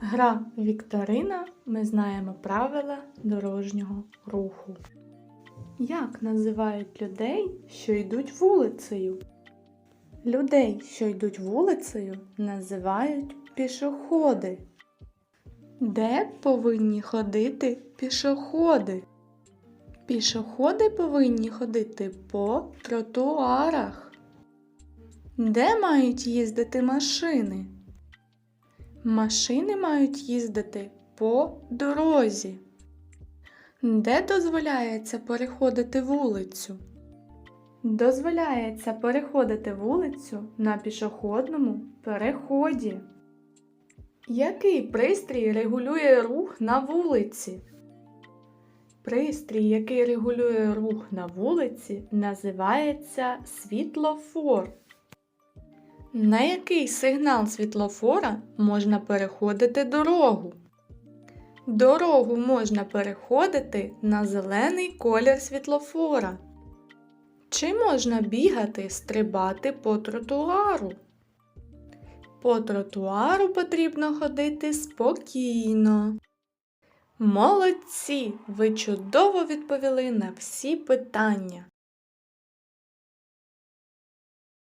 Гра Вікторина. Ми знаємо правила дорожнього руху. Як називають людей, що йдуть вулицею? Людей, що йдуть вулицею, називають пішоходи. Де повинні ходити пішоходи? Пішоходи повинні ходити по тротуарах. Де мають їздити машини? Машини мають їздити по дорозі. Де дозволяється переходити вулицю? Дозволяється переходити вулицю на пішохідному переході. Який пристрій регулює рух на вулиці? Пристрій, який регулює рух на вулиці, називається світлофор. На який сигнал світлофора можна переходити дорогу? Дорогу можна переходити на зелений колір світлофора. Чи можна бігати, стрибати по тротуару? По тротуару потрібно ходити спокійно. Молодці! Ви чудово відповіли на всі питання.